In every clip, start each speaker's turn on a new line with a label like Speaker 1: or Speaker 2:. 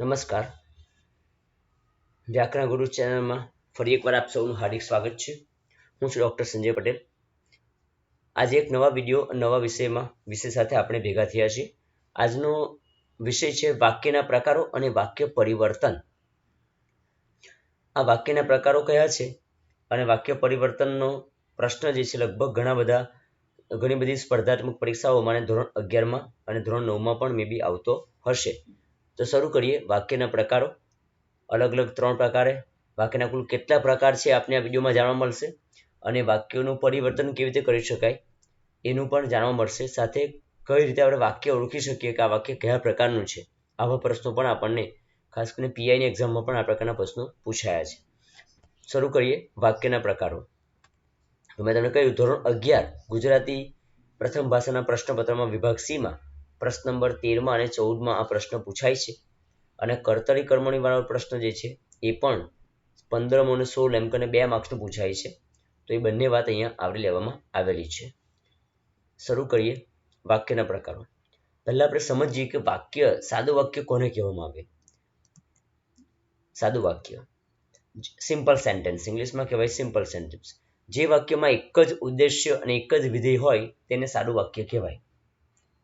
Speaker 1: નમસ્કાર. વ્યાકરણ ગુરુ ચેનલમાં ફરી એકવાર આપ સૌનું હાર્દિક સ્વાગત છે. હું છું ડૉક્ટર સંજય પટેલ. આજે એક નવા વીડિયો, નવા વિષયમાં વિષય સાથે આપણે ભેગા થયા છીએ. આજનો વિષય છે વાક્યના પ્રકારો અને વાક્ય પરિવર્તન. આ વાક્યના પ્રકારો કયા છે અને વાક્ય પરિવર્તનનો પ્રશ્ન જે છે લગભગ ઘણા બધા, ઘણી બધી સ્પર્ધાત્મક પરીક્ષાઓમાં ધોરણ અગિયારમાં અને ધોરણ નવમાં પણ મે બી આવતો હશે. તો શરૂ કરીએ વાક્યના પ્રકારો. અલગ અલગ ત્રણ પ્રકારે. વાક્યના કુલ કેટલા પ્રકાર છે આપને આ વિડીયોમાં જાણવા મળશે. અને વાક્યોનું પરિવર્તન કેવી રીતે કરી શકાય એનું પણ જાણવા મળશે. સાથે કઈ રીતે આપણે વાક્ય ઓળખી શકીએ કે આ વાક્ય કયા પ્રકારનું છે. આવા પ્રશ્નો પણ આપણને, ખાસ કરીને પીઆઈની એક્ઝામમાં પણ આ પ્રકારના પ્રશ્નો પૂછાયા છે. શરૂ કરીએ વાક્યના પ્રકારો. મેં તમને કહ્યું ધોરણ અગિયાર ગુજરાતી પ્રથમ ભાષાના પ્રશ્નપત્રમાં વિભાગ સીમાં પ્રશ્ન નંબર તેરમાં અને ચૌદમાં આ પ્રશ્ન પૂછાય છે. અને કર્તરી કર્મણી વાળો પ્રશ્ન જે છે, એ પણ પંદરમો અને સોળ એમ કરીને બે માર્ક્સનું પૂછાય છે. તો એ બંને વાત અહીંયા આવરી લેવામાં આવેલી છે. શરૂ કરીએ વાક્યના પ્રકારો. પહેલાં આપણે સમજીએ કે વાક્ય સાદું વાક્ય કોને કહેવામાં આવે? સાદું વાક્ય. સિમ્પલ સેન્ટેન્સ ઇંગ્લિશમાં કહેવાય સિમ્પલ સેન્ટેન્સ જે વાક્યમાં એક જ ઉદ્દેશ્ય અને એક જ વિધેય હોય, તેને સાદું વાક્ય કહેવાય.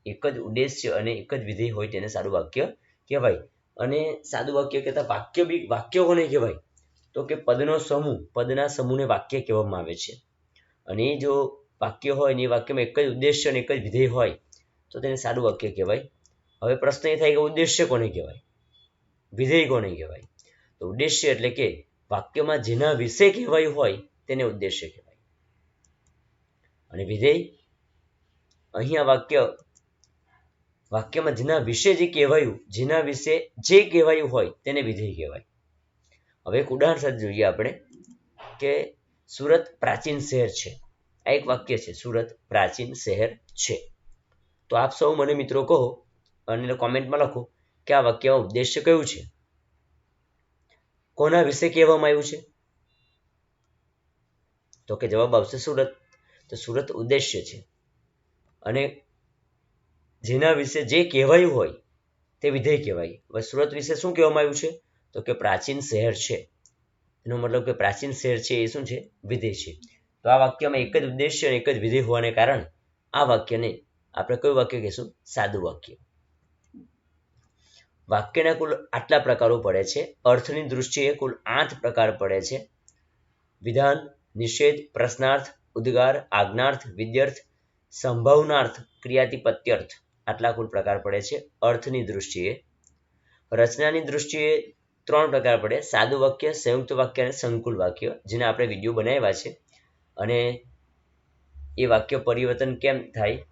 Speaker 1: એક જ ઉદ્દેશ્ય અને એક જ વિધેય હોય તેને સાદું વાક્ય કહેવાય. અને સાદું વાક્ય કહેતા વાક્ય બી વાક્ય કોને કહેવાય. તો કે પદનો સમૂહ, પદના સમૂહને વાક્ય કહેવામાં આવે છે. અને એ જો વાક્ય હોય ને એ વાક્યમાં એક જ ઉદ્દેશ્ય અને એક જ વિધેય હોય, તો તેને સાદું વાક્ય કહેવાય. હવે પ્રશ્ન એ થાય કે ઉદ્દેશ્ય કોને કહેવાય? વિધેય કોને કહેવાય? તો ઉદ્દેશ્ય એટલે કે વાક્યમાં જેના વિશે કહેવાયું હોય તેને ઉદ્દેશ્ય કહેવાય. અને વિધેય અહીંયા વાક્ય વાક્યમાં જેના વિશે જે કહેવાયું, જેના વિશે જે કહેવાયું હોય તેને વિધેય કહેવાય. હવે એક ઉદાહરણ સાથે જોઈએ આપણે કે સુરત પ્રાચીન શહેર છે. આ એક વાક્ય છે, સુરત પ્રાચીન શહેર છે. તો આપ સૌ મને મિત્રો કહો અને કોમેન્ટમાં લખો કે આ વાક્યમાં ઉદ્દેશ્ય કયું છે? કોના વિશે કહેવામાં આવ્યું છે? તો કે જવાબ આવશે સુરત. તો સુરત ઉદ્દેશ્ય છે. અને જેના વિશે જે કહેવાયું હોય, તે વિધેય કહેવાય. હવે સુરત વિશે શું કહેવામાં આવ્યું છે? તો કે પ્રાચીન શહેર છે. એનો મતલબ કે પ્રાચીન શહેર છે એ શું છે? વિધેય છે. તો આ વાક્યમાં એક જ ઉદ્દેશ્ય અને એક જ વિધેય હોવાને કારણે આ વાક્યને આપણે કયું વાક્ય કહીશું? સાદું વાક્ય. વાક્યના કુલ આટલા પ્રકારો પડે છે. અર્થની દૃષ્ટિએ કુલ આઠ પ્રકાર પડે છે. વિધાન, નિષેધ, પ્રશ્નાર્થ, ઉદ્ગાર, આજ્ઞાર્થ, વિદ્યર્થ, સંભાવનાર્થ, ક્રિયાતિપત્યર્થ. આટલા કુલ પ્રકાર પડે છે. અર્થની દૃષ્ટિએ રચનાની દૃષ્ટિએ ત્રણ પ્રકાર પડે. સાદું વાક્ય, સંયુક્ત વાક્ય અને સંકુલ વાક્ય, જેને આપણે વીડિયો બનાવ્યા છે. અને એ વાક્ય પરિવર્તન કેમ થાય?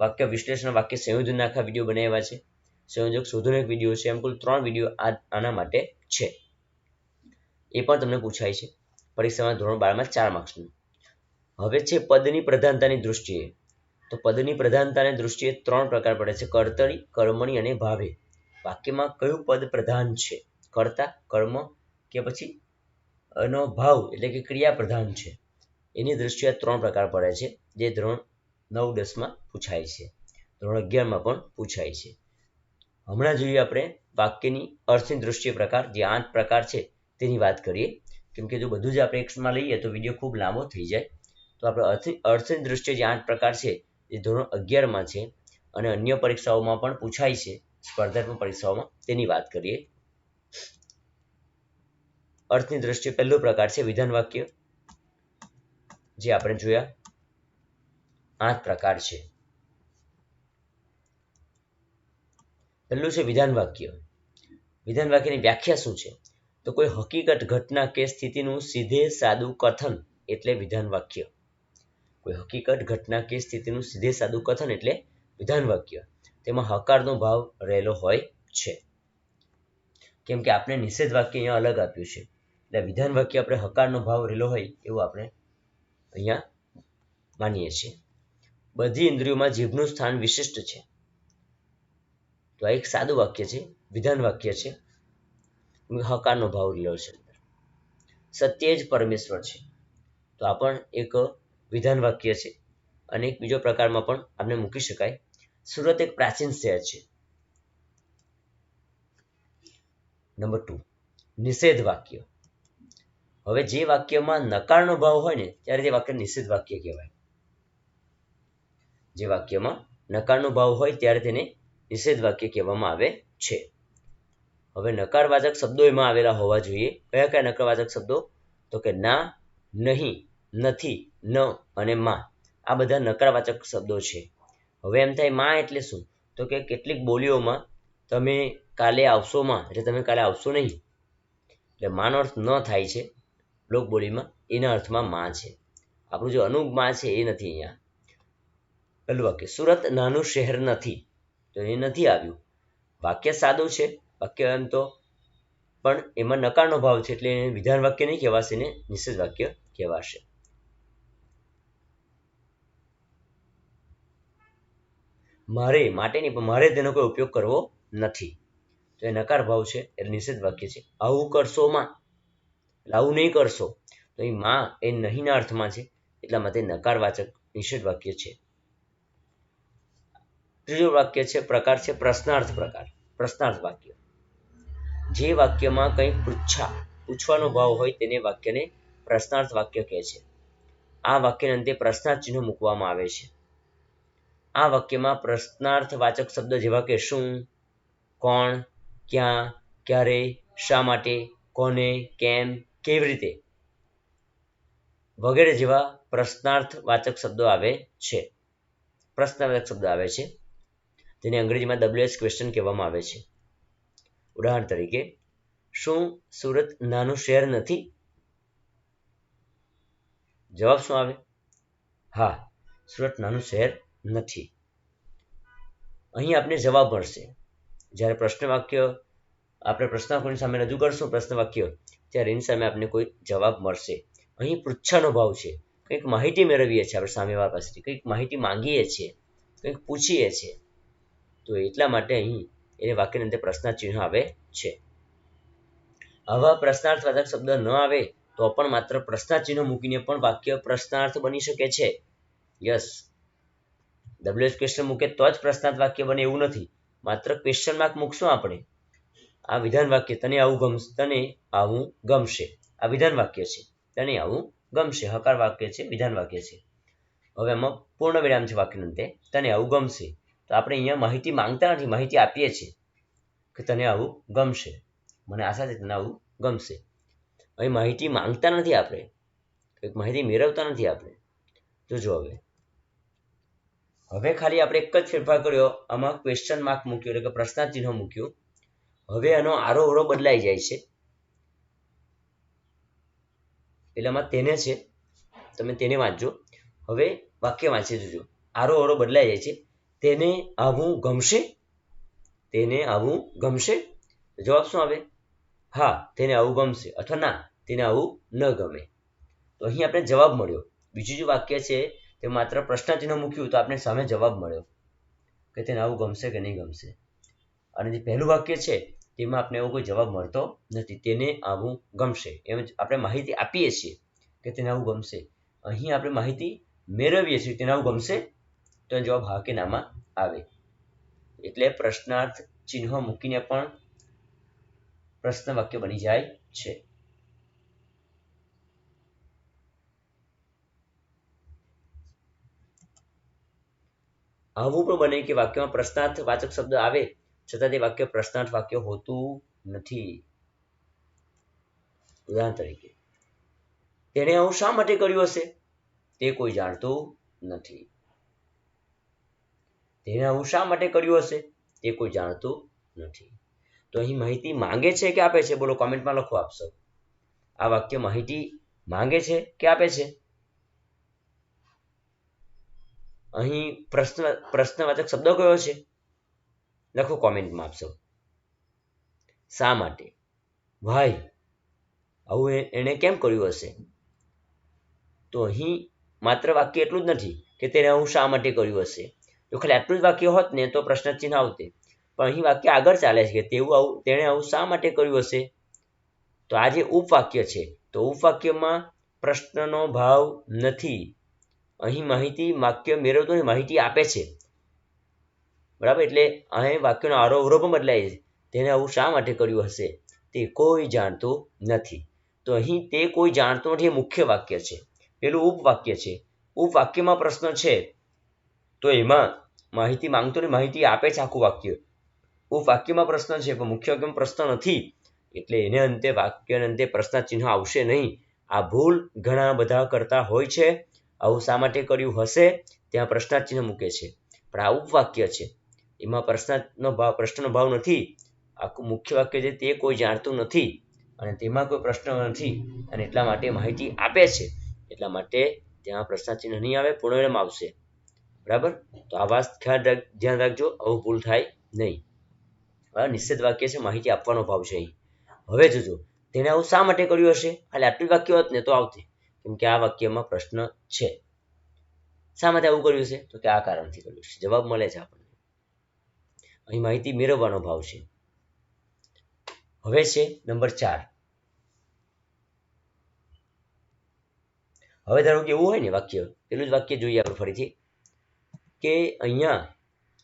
Speaker 1: વાક્ય વિશ્લેષણ, વાક્ય સંયોજન આખા વીડિયો બનાવ્યા છે. સંયોજક શોધનો એક વીડિયો છે. એમ કુલ ત્રણ વીડિયો આ, આના માટે છે. એ પણ તમને પૂછાય છે. પરીક્ષામાં ધોરણ બારમાં ચાર માર્ક્સનું હવે છે પદની પ્રધાનતાની દૃષ્ટિએ. તો પદની પ્રધાનતાની દૃષ્ટિએ ત્રણ પ્રકાર પડે છે. કર્તરી કર્મણી અને ભાવે. વાક્યમાં કયું પદ પ્રધાન છે? કર્તા, કર્મ કે પછી એનો ભાવ એટલે કે ક્રિયા પ્રધાન છે? એની દૃષ્ટિએ ત્રણ પ્રકાર પડે છે, જે ધોરણ નવ, દસમાં પૂછાય છે. ધોરણ અગિયારમાં પણ પૂછાય છે. હમણાં જોઈએ આપણે વાક્યની અર્થની દૃષ્ટિએ પ્રકાર, જે આઠ પ્રકાર છે તેની વાત કરીએ. કેમ કે જો બધું જ આપણે એક્સમાં લઈએ તો વીડિયો ખૂબ લાંબો થઈ જાય. તો આપણે અર્થ, અર્થની દૃષ્ટિએ જે આઠ પ્રકાર છે એ ધોરણ અગિયારમાં છે અને અન્ય પરીક્ષાઓમાં પણ પૂછાય છે, સ્પર્ધાત્મક પરીક્ષાઓમાં. તેની વાત કરીએ. અર્થની દ્રષ્ટિએ પહેલો પ્રકાર છે વિધાન વાક્ય, જે આપણે જોયા. આઠ પ્રકાર છે. પહેલું છે વિધાન વાક્ય. વિધાન વાક્યની વ્યાખ્યા શું છે? તો કોઈ હકીકત, ઘટના કે સ્થિતિનું સીધે સાદું કથન એટલે વિધાન વાક્ય. કોઈ હકીકત, ઘટના કે સ્થિતિનું સીધે સાદું કથન એટલે વિધાન વાક્ય. તેમાં હકારનો ભાવ રહેલો હોય છે. કેમ કે આપણે નિષેધ વાક્ય અહીંયા અલગ આપ્યું છે. એટલે વિધાન વાક્ય આપણે હકારનો ભાવ રહેલો હોય એવું આપણે અહીંયા માનીએ છીએ. બધી ઇન્દ્રિયોમાં જીભનું સ્થાન વિશિષ્ટ છે. તો આ એક સાદું વાક્ય છે, વિધાન વાક્ય છે. હકારનો ભાવ રહેલો છે. સત્ય જ પરમેશ્વર છે. તો આ પણ એક વિધાન વાક્ય છે. અને એક બીજો પ્રકારમાં પણ આપણે મૂકી શકાય. સુરત એક પ્રાચીન શહેર છે. Number two. નિષેધ વાક્ય. હવે જે વાક્યમાં નકારનો ભાવ હોય ને, ત્યારે તે વાક્ય નિષેધ વાક્ય કહેવાય. જે વાક્યમાં નકારનો ભાવ હોય, ત્યારે તેને નિષેધ વાક્ય કહેવામાં આવે છે. હવે નકારવાચક શબ્દો એમાં આવેલા હોવા જોઈએ. કયા કયા નકારવાચક શબ્દો? તો કે ના, નહીં, નથી ન અને માં. આ બધા નકારવાચક શબ્દો છે. હવે એમ થાયમાં એટલે શું? તો કે કેટલીક બોલીઓમાં તમે કાલે આવશો માં, એટલે તમે કાલે આવશો નહીં. એટલે માનો અર્થ ન થાય છે લોકબોલીમાં, એના અર્થમાં માં છે. આપણું જે અનુગમાં છે એ નથી અહીંયા. પહેલું વાક્ય, સુરત નાનું શહેર નથી. તો એ નથી આવ્યું. વાક્ય સાદું છે, વાક્ય એમ તો, પણ એમાં નકારનો ભાવ છે એટલે એને વિધાન વાક્ય નહીં કહેવાશે ને નિષેધ વાક્ય કહેવાશે. મારે માટે નહીં, પણ મારે તેનો કોઈ ઉપયોગ કરવો નથી. તો એ નકાર ભાવ છે, એ નિષેધ વાક્ય છે. આવું કરશો માં. આવું નહીં કરશો, તો એ માં એ નહીંના અર્થમાં છે. એટલા માટે નકારવાચક નિષેધ વાક્ય છે. ત્રીજું વાક્ય છે, પ્રકાર છે, પ્રશ્નાર્થ પ્રકાર. પ્રશ્નાર્થ વાક્ય. જે વાક્યમાં કંઈ પૂછા, પૂછવાનો ભાવ હોય તેને વાક્યને પ્રશ્નાર્થ વાક્ય કહે છે. આ વાક્યના અંતે પ્રશ્નાર્થ ચિહ્ન મૂકવામાં આવે છે. આ વાક્યમાં પ્રશ્નાર્થ વાચક શબ્દ જેવા કે શું, કોણ, ક્યાં, ક્યારે, શા માટે, કોને, કેમ, કેવી રીતે વગેરે જેવા પ્રશ્નાર્થ વાચક શબ્દો આવે છે. પ્રશ્નાર્થક શબ્દ આવે છે. તેને અંગ્રેજીમાં ડબલ્યુએસ ક્વેશ્ચન કહેવામાં આવે છે. ઉદાહરણ તરીકે, શું સુરત નાનું શહેર નથી? જવાબ શું આવે? હા, સુરત નાનું શહેર નથી. અહીં આપને જવાબ મળશે. જ્યારે પ્રશ્ન વાક્ય આપણે પ્રશ્ન સામે રજૂ કરશું પ્રશ્ન વાક્ય ત્યારે એની સામે આપને કોઈ જવાબ મળશે. અહીં પૃચ્છાનો ભાવ છે. કંઈક માહિતી મેળવીએ છીએ આપણે સામેવાળા પાસેથી. કંઈક માહિતી માંગીએ છીએ. કંઈક પૂછીએ છીએ. તો એટલા માટે અહીં એ વાક્યની અંદર પ્રશ્નાર્થ ચિહ્ન આવે છે. આવા પ્રશ્નાર્થવાચક શબ્દ ન આવે તો પણ માત્ર પ્રશ્નાર્થ ચિહ્ન મૂકીને પણ વાક્ય પ્રશ્નાર્થ બની શકે છે. યસ. ડબલ્યુએસ ક્વેશ્ચન મૂકે તો જ પ્રશ્નાર્થ વાક્ય બને એવું નથી. માત્ર ક્વેશ્ચન માર્ક મૂકશું આપણે. આ વિધાન વાક્ય તને આવું ગમશે તને આવું ગમશે. આ વિધાન વાક્ય છે. તને આવું ગમશે. હકાર વાક્ય છે, વિધાન વાક્ય છે. હવે આમાં પૂર્ણ વિરામ છે વાક્યનો અંતે. તને આવું ગમશે. તો આપણે અહીંયા માહિતી માંગતા નથી. માહિતી આપીએ છીએ કે તને આવું ગમશે. મને આશા છે તને આવું ગમશે. હવે માહિતી માંગતા નથી આપણે. કંઈક માહિતી મેળવતા નથી આપણે. જોજો હવે હવે ખાલી આપણે એક જ ફેરફાર કર્યો, આમાં ક્વેશ્ચન માર્ક મૂક્યો, એટલે કે પ્રશ્નાર્થ મૂક્યું. હવે આનો આરો ઓરો બદલાઈ જાય છે. એટલામાં તેને છે, તમે તેને વાંચજો. હવે વાક્ય વાંચી જોજો. આરો બદલાઈ જાય છે. તેને આવું ગમશે? તેને આવું ગમશે? જવાબ શું આવે? હા, તેને આવું ગમશે. અથવા ના, તેને આવું ન ગમે. તો અહીં આપણે જવાબ મળ્યો. બીજું જે વાક્ય છે તે માત્ર પ્રશ્નચિહ્ન મૂક્યું તો આપણે સામે જવાબ મળ્યો કે તેને આવું ગમશે કે નહીં ગમશે. અને જે પહેલું વાક્ય છે, તેમાં આપણે એવો કોઈ જવાબ મળતો નથી. તેને આવું ગમશે. એમ આપણે માહિતી આપીએ છીએ કે તેને આવું ગમશે. અહીં આપણે માહિતી મેળવીએ છીએ તેને આવું ગમશે. તો જવાબ હા કે નામાં આવે. એટલે પ્રશ્નાર્થ ચિહ્ન મૂકીને પણ પ્રશ્ન વાક્ય બની જાય છે. આવું પણ બને કે વાક્યમાં પ્રશ્નાર્થ વાચક શબ્દ આવે, છતાં તે વાક્ય પ્રશ્નાર્થ વાક્ય હોતું નથી. ઉદાહરણ તરીકે તેણે આવું શા માટે કર્યું હશે? તે કોઈ જાણતું નથી. તેણે આવું શા માટે કર્યું હશે? તે કોઈ જાણતું નથી. તો અહીં માહિતી માંગે છે કે આપે છે? બોલો કોમેન્ટમાં લખો આપશો આ વાક્ય માહિતી માંગે છે કે આપે છે? અહીં પ્રશ્ન, પ્રશ્નવાચક શબ્દ કયો છે? લખો કોમેન્ટમાં આપશો શા માટે? ભાઈ, આવું એણે કેમ કર્યું હશે? તો અહીં માત્ર વાક્ય એટલું જ નથી કે તેને આવું શા માટે કર્યું હશે? જો ખાલી આટલું જ વાક્ય હોત ને તો પ્રશ્ન ચિહ્ન આવતે. પણ અહીં વાક્ય આગળ ચાલે છે કે તેવું આવું, તેણે આવું શા માટે કર્યું હશે? તો આ જે ઉપવાક્ય છે, તો ઉપવાક્યમાં પ્રશ્નનો ભાવ નથી. અહીં માહિતી, વાક્ય મેળવતો માહિતી આપે છે. બરાબર? એટલે અહીં વાક્યનો આરો અવરો પણ બદલાય છે. તેને આવું શા માટે કર્યું હશે? તે કોઈ જાણતું નથી. તો અહીં તે કોઈ જાણતું નથી મુખ્ય વાક્ય છે. પેલું ઉપવાક્ય છે. ઉપવાક્યમાં પ્રશ્ન છે. તો એમાં માહિતી માંગતો ને માહિતી આપે છે આખું વાક્ય. ઉપવાક્યમાં પ્રશ્ન છે, પણ મુખ્ય વાક્યમાં પ્રશ્ન નથી. એટલે એને અંતે વાક્યને અંતે પ્રશ્ન ચિહ્ન આવશે નહીં. આ ભૂલ ઘણા બધા કરતા હોય છે. આવું શા માટે કર્યું હશે? ત્યાં પ્રશ્નાર્થ મૂકે છે. પણ આ ઉપવાક્ય છે. એમાં પ્રશ્નાર્થનો ભાવ પ્રશ્નનો ભાવ નથી. આખું મુખ્ય વાક્ય છે તે કોઈ જાણતું નથી. અને તેમાં કોઈ પ્રશ્ન નથી. અને એટલા માટે માહિતી આપે છે. એટલા માટે ત્યાં પ્રશ્નાર્થ નહીં આવે, પૂર્ણવિરામ આવશે. બરાબર? તો આ વાત ખ્યાલ ધ્યાન રાખજો. આવું ભૂલ થાય નહીં. આ નિશ્ચિત વાક્ય છે, માહિતી આપવાનો ભાવ છે હવે જોજો. તેણે આવું શા માટે કર્યું હશે? એટલે આટલું વાક્ય હોત ને તો આવતે. કેમ કે આ વાક્યમાં પ્રશ્ન છે. શા માટે આવું કર્યું છે? તો કે આ કારણથી કર્યું છે. જવાબ મળે છે આપણને. અહીં માહિતી મેળવવાનો ભાવ છે. હવે છે નંબર ચાર. હવે ધારો કે એવું હોય ને વાક્ય, પેલું જ વાક્ય જોઈએ આપણે ફરીથી, કે અહીંયા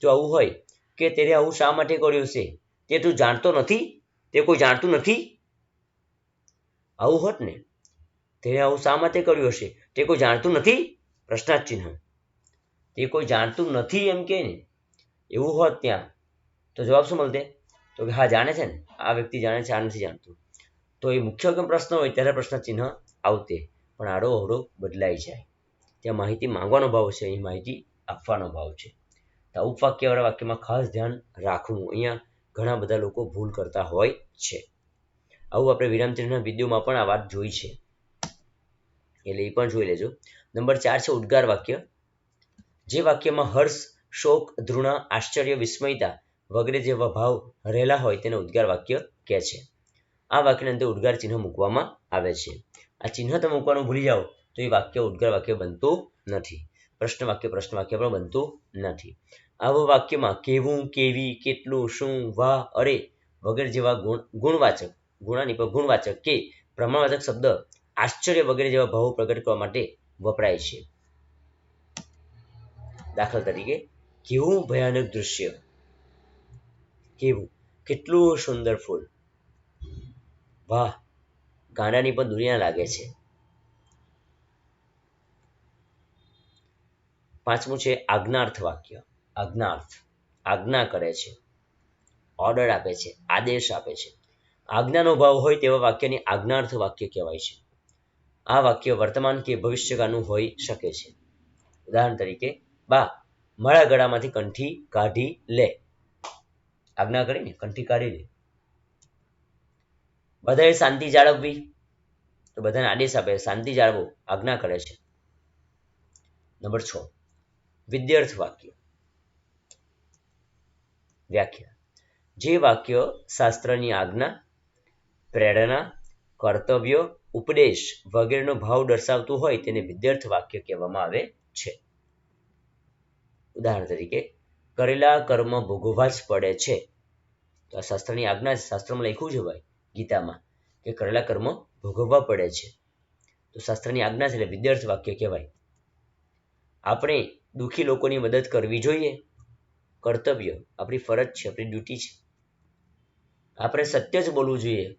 Speaker 1: જો આવું હોય, કે તેને આવું શા માટે કર્યું છે? તે તું જાણતો નથી? તે કોઈ જાણતું નથી? આવું હોત ને તેને આવું શા માટે કર્યું હશે? તે કોઈ જાણતું નથી? પ્રશ્નાર્થ ચિહ્ન તે કોઈ જાણતું નથી એમ કે ને? એવું હોત ત્યાં. તો જવાબ શું મળતે? તો કે હા, જાણે છે ને. આ વ્યક્તિ જાણે છે, આ નથી જાણતું. તો એ મુખ્ય પ્રશ્ન હોય ત્યારે પ્રશ્ન ચિહ્ન આવતે. પણ આડો અવડો બદલાઈ જાય. ત્યાં માહિતી માંગવાનો ભાવ છે અહીં માહિતી આપવાનો ભાવ છે. તો ઉપવાક્યવાળા વાક્યમાં ખાસ ધ્યાન રાખવું. અહીંયા ઘણા બધા લોકો ભૂલ કરતા હોય છે. આવું આપણે વિરામચિહ્નના વિડીયોમાં પણ આ વાત જોઈ છે. એટલે એ પણ જોઈ લેજો. નંબર ચાર છે ઉદ્ગાર વાક્ય. જે વાક્યમાં હર્ષ, શોક, ધૃણા, આશ્ચર્ય, વિસ્મયતા વગેરે જેવા ભાવ રહેલા હોય તેને ઉદ્ગાર વાક્ય કહે છે. આ વાક્યની અંદર ઉદ્ગાર ચિહ્ન મૂકવામાં આવે છે. આ ચિહ્ન તમે મૂકવાનું ભૂલી જાઓ તો એ વાક્ય ઉદ્ગાર વાક્ય બનતું નથી. પ્રશ્ન વાક્ય પ્રશ્ન વાક્ય પણ બનતું નથી. આવા વાક્યમાં કેવું, કેવી, કેટલું, શું, વાહ, અરે વગેરે જેવા ગુણ, ગુણવાચક, ગુણાની પર ગુણવાચક કે પ્રમાણવાચક શબ્દ આશ્ચર્ય વગેરે જેવા ભાવો પ્રગટ કરવા માટે વપરાય છે. દાખલા તરીકે, કેવું ભયાનક દૃશ્ય કેવું? કેટલું સુંદર ફૂલ. વાહ, ગાનાની પણ દુનિયા લાગે છે. પાંચમું છે આજ્ઞાર્થ વાક્ય. આજ્ઞાર્થ. આજ્ઞા કરે છે. ઓર્ડર આપે છે. આદેશ આપે છે. આજ્ઞાનો ભાવ હોય તેવા વાક્યને આજ્ઞાર્થ વાક્ય કહેવાય છે. આ વાક્ય વર્તમાન કે ભવિષ્યકાળનું હોઈ શકે છે. ઉદાહરણ તરીકે, બા, મારા ગળામાંથી કંઠી કાઢી લે. આજ્ઞા કરીને કંઠી કાઢી લે. બધાએ શાંતિ જાળવવી. તો બધાને આદેશ આપે, શાંતિ જાળવો, આજ્ઞા કરે છે. નંબર છ, વિદ્યાર્થ વાક્ય. વ્યાખ્યા. જે વાક્ય શાસ્ત્રની આજ્ઞા, પ્રેરણા, કર્તવ્ય ઉપદેશ વગેરેનો ભાવ દર્શાવતું હોય તેને વિદ્યાર્થ વાક્ય કહેવામાં આવે છે. ઉદાહરણ તરીકે, કરેલા કર્મ ભોગવવા જ પડે છે. તો આ શાસ્ત્રની આજ્ઞા શાસ્ત્રમાં લખ્યું છે ભાઈ, ગીતામાં, કે કરેલા કર્મ ભોગવવા પડે છે. તો શાસ્ત્રની આજ્ઞા છે એટલે વિદ્યાર્થ વાક્ય કહેવાય. આપણે દુઃખી લોકોની મદદ કરવી જોઈએ. કર્તવ્ય આપણી ફરજ છે, આપણી ડ્યુટી છે. આપણે સત્ય જ બોલવું જોઈએ.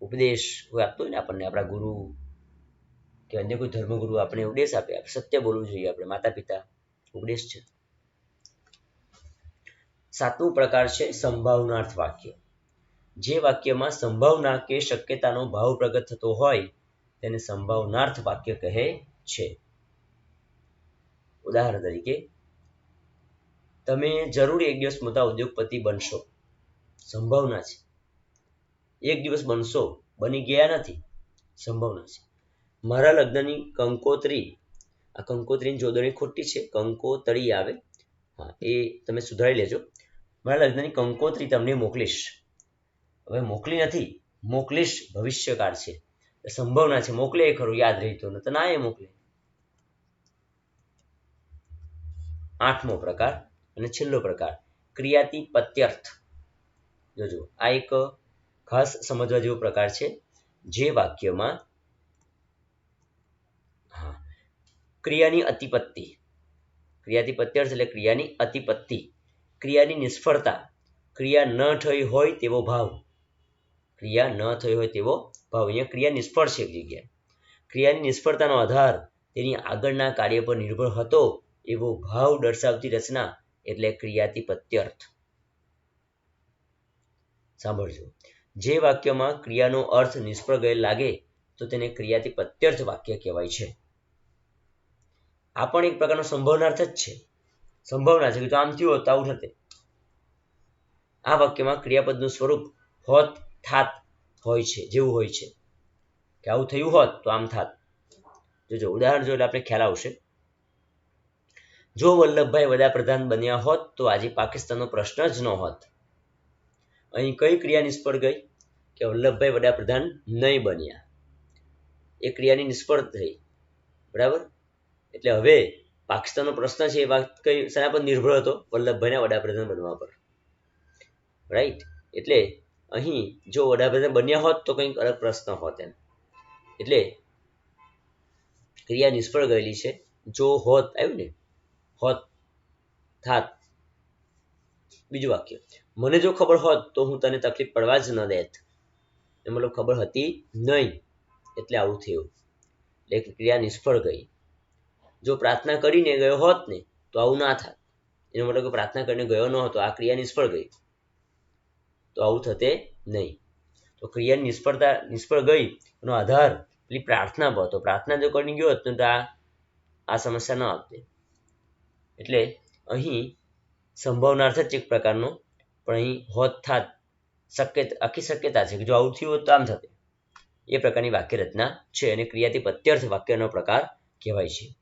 Speaker 1: ઉપદેશ કોઈ આપતો હોય ને આપણને, આપણા ગુરુ કે અન્ય કોઈ ધર્મગુરુ આપણે ઉપદેશ આપે સત્ય બોલવું જોઈએ, આપણે માતા પિતા ઉપદેશ છે. સાતમું પ્રકાર છે સંભાવનાર્થ વાક્ય. જે વાક્યમાં સંભાવના કે શક્યતાનો ભાવ પ્રગટ થતો હોય, તેને સંભાવનાર્થ વાક્ય કહે છે. ઉદાહરણ તરીકે, તમે જરૂર એક દિવસ મોટા ઉદ્યોગપતિ બનશો. સંભાવના છે. એક દિવસ બનશો બની ગયા નથી. સંભાવના છે મારા લગ્નની કંકોત્રી, આ કંકોત્રીની જોડણી ખોટી છે. કંકોતરી આવે. હા, એ તમે સુધારી લેજો. મારા લગ્નની કંકોત્રી તમને મોકલીશ. હવે મોકલી નથી. મોકલીશ ભવિષ્યકાળ છે. સંભાવના છે. મોકલે એ ખરું. યાદ રહી તો. ના એ મોકલે. આઠમો પ્રકાર અને છેલ્લો પ્રકાર. ક્રિયાતી પત્યર્થ જોજો, આ એક ખાસ સમજવા જેવો પ્રકાર છે, જે વાક્યમાં ક્રિયાની અતિપત્તિ. ક્રિયાથી પત્યર્થ એટલે ક્રિયાની અતિપત્તિ. ક્રિયાની નિષ્ફળતા. ક્રિયા ન થઈ હોય તેવો ભાવ. ક્રિયા ન થઈ હોય તેવો ભાવ. અહીંયા ક્રિયા નિષ્ફળ છે એક જગ્યાએ. ક્રિયાની નિષ્ફળતાનો આધાર તેની આગળના કાર્ય પર નિર્ભર હતો એવો ભાવ દર્શાવતી રચના એટલે ક્રિયાતિપત્યર્થ સાંભળજો. જે વાક્યમાં ક્રિયાનો અર્થ નિષ્ફળ ગયેલ લાગે, તો તેને ક્રિયાથી પ્રત્યર્થ વાક્ય કહેવાય છે. આ પણ એક પ્રકારનો સંભાવનાર્થ જ છે. સંભાવના છે કે જો આમ થયું હોત આવું થતે. આ વાક્યમાં ક્રિયાપદનું સ્વરૂપ હોત, થાત હોય છે, જેવું હોય છે. કે આવું થયું હોત તો આમ થાત. જોજો ઉદાહરણ જો એટલે આપણે ખ્યાલ આવશે. જો વલ્લભભાઈ વડાપ્રધાન બન્યા હોત તો આજે પાકિસ્તાનનો પ્રશ્ન જ ન હોત. અહીં કઈ ક્રિયા નિષ્ફળ ગઈ? કે વલ્લભભાઈ વડાપ્રધાન નહીં બન્યા. એ ક્રિયાની નિષ્ફળ થઈ. બરાબર? એટલે હવે પાકિસ્તાનનો પ્રશ્ન છે એ વાત કઈ શેના પર નિર્ભર હતો? વલ્લભભાઈના વડાપ્રધાન બનવા પર. રાઈટ એટલે અહીં જો વડાપ્રધાન બન્યા હોત તો કંઈક અલગ પ્રશ્ન હોત એમ. એટલે ક્રિયા નિષ્ફળ ગયેલી છે. જો હોત, આવ્યું ને? હોત, થાત. બીજું વાક્ય. મને જો ખબર હોત તો હું તને તકલીફ પડવા જ ન દેત. મતલબ ખબર હતી નહીં. એટલે આવું થયું. એટલે ક્રિયા નિષ્ફળ ગઈ. જો પ્રાર્થના કરીને ગયો હોત ને, તો આવું ના થાત. એનો મતલબ કે પ્રાર્થના કરીને ગયો ન હતો આ ક્રિયા નિષ્ફળ ગઈ. તો આવું થતે નહીં. તો ક્રિયા નિષ્ફળતા, નિષ્ફળ ગઈ. એનો આધાર પેલી પ્રાર્થના પર હતો. પ્રાર્થના જો કરી ગયો હોત તો આ આ સમસ્યા ન આવતી. એટલે અહીં સંભાવનાર્થ જ એક પ્રકારનો પણ અહીં હોત થાત. શક્ય આખી શક્યતા છે કે જો આવું થયું હોત તો આમ થતે એ પ્રકારની વાક્ય રચના છે અને ક્રિયાથી પ્રત્યર્થ વાક્યનો પ્રકાર કહેવાય છે.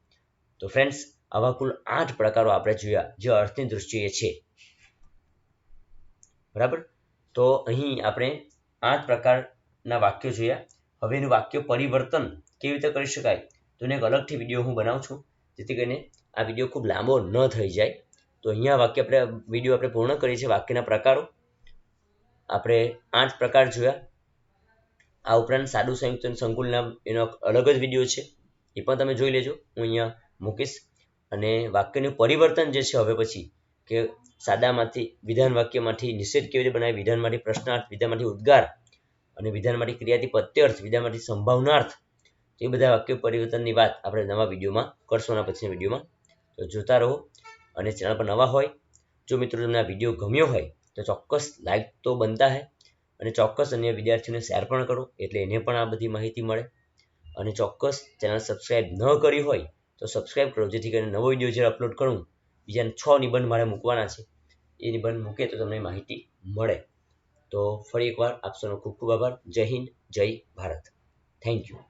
Speaker 1: તો ફ્રેન્ડ્સ આવા કુલ આઠ પ્રકારો આપણે જોયા જે અર્થની દૃષ્ટિએ છે. બરાબર? તો અહીં આપણે આઠ પ્રકારના વાક્યો જોયા. હવે એનું વાક્ય પરિવર્તન કેવી રીતે કરી શકાય? તો એને એક અલગથી વીડિયો હું બનાવું છું. જેથી કરીને આ વીડિયો ખૂબ લાંબો ન થઈ જાય. તો અહીંયા વાક્ય આપણે વીડિયો આપણે પૂર્ણ કરીએ છીએ વાક્યના પ્રકારો. આપણે આઠ પ્રકાર જોયા. આ ઉપરાંત સાદું, સંયુક્ત સંકુલના એનો અલગ જ વીડિયો છે. એ પણ તમે જોઈ લેજો. હું અહીંયા મૂકીશ. અને વાક્યનું પરિવર્તન જે છે હવે પછી કે સાદામાંથી વિધાન વાક્યમાંથી નિષેધ કેવી રીતે બનાવી, વિધાનમાંથી પ્રશ્નાર્થ, વિધાનમાંથી ઉદ્ગાર અને વિધાનમાંથી ક્રિયાથી પ્રત્યર્થ, વિધાનમાંથી સંભાવનાર્થ એ બધા વાક્ય પરિવર્તનની વાત આપણે નવા વિડીયોમાં કરશોના પછીના વિડીયોમાં. તો જોતા રહો અને ચેનલ પર નવા હોય, જો મિત્રો તમને આ વીડિયો ગમ્યો હોય તો ચોક્કસ લાઈક તો બનતા હે અને ચોક્કસ અન્ય વિદ્યાર્થીઓને શેર પણ કરો એટલે એને પણ આ બધી માહિતી મળે. અને ચોક્કસ ચેનલ સબસ્ક્રાઈબ ન કરી હોય તો સબસ્ક્રાઈબ કરો, જેથી કરીને નવો વીડિયો જ્યારે અપલોડ કરું બીજાને છ નિબંધ મારે મૂકવાના છે. એ નિબંધ મૂકે તો તમને માહિતી મળે. તો ફરી એકવાર આપ સૌનો ખૂબ ખૂબ આભાર. જય હિન્દ, જય ભારત. Thank you